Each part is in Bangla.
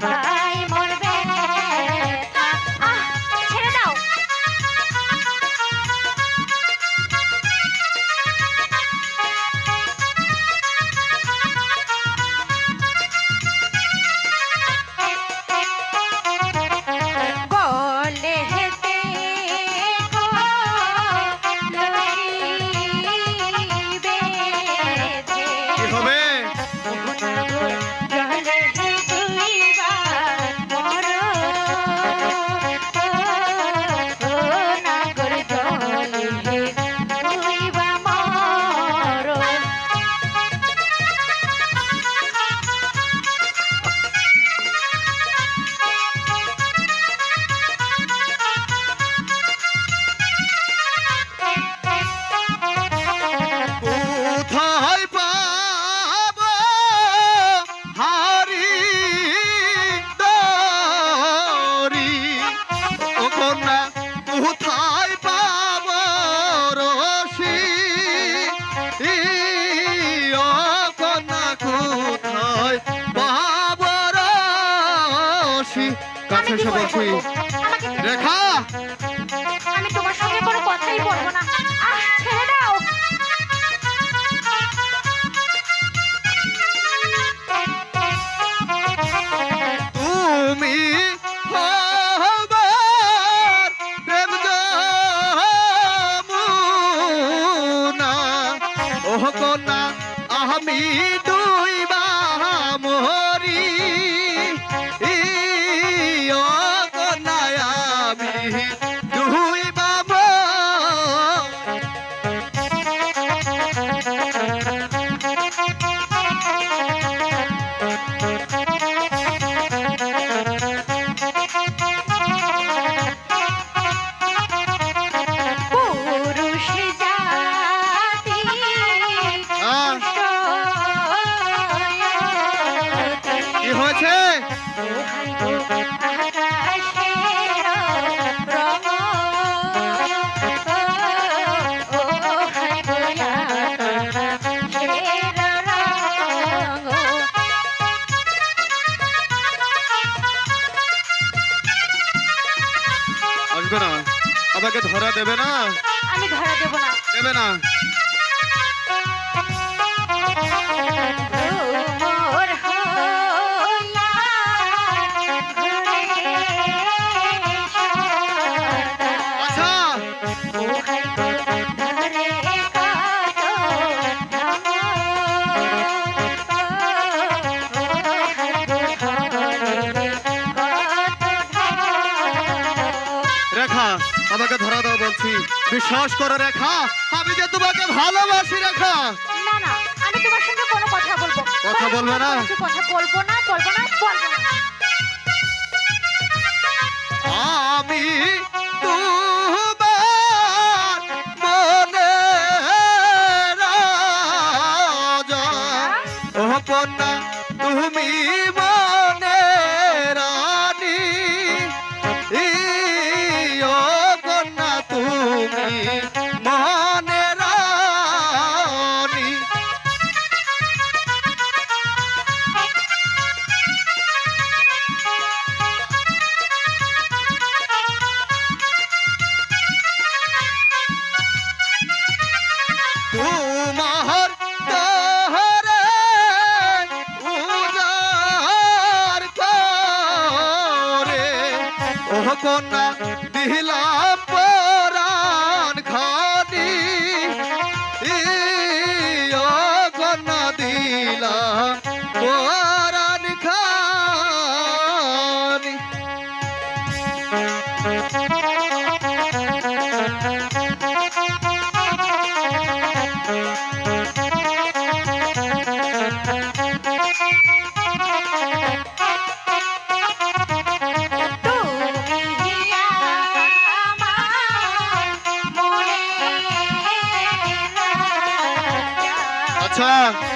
Bye. অবশেষে করে বলছি রেখা! আমি তোমার সঙ্গে কোনো কথাই বলব না। আহ ছেড়ে দাও। আমি আমি আমাকে ধরা দেবে না? আমি ধরা দেব না। দেবে না? মোর আমাকে ধরা দাও বলছি। বিশ্বাস করো রেখা। আমি যে তোমাকে ভালোবাসি রেখা। না না আমি তোমার সঙ্গে কোনো কথা বলব কথা বলবে না? কথা বলব না বলব না বলব না। আমি মনে কন্যা তুমি কন্যা দিলাম 唱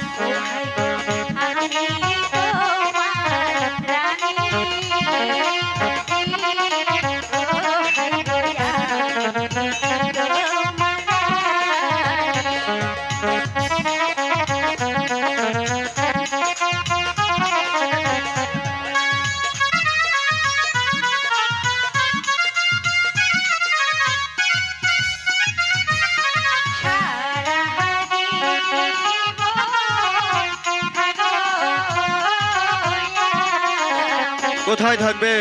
কোথায় থাকবে?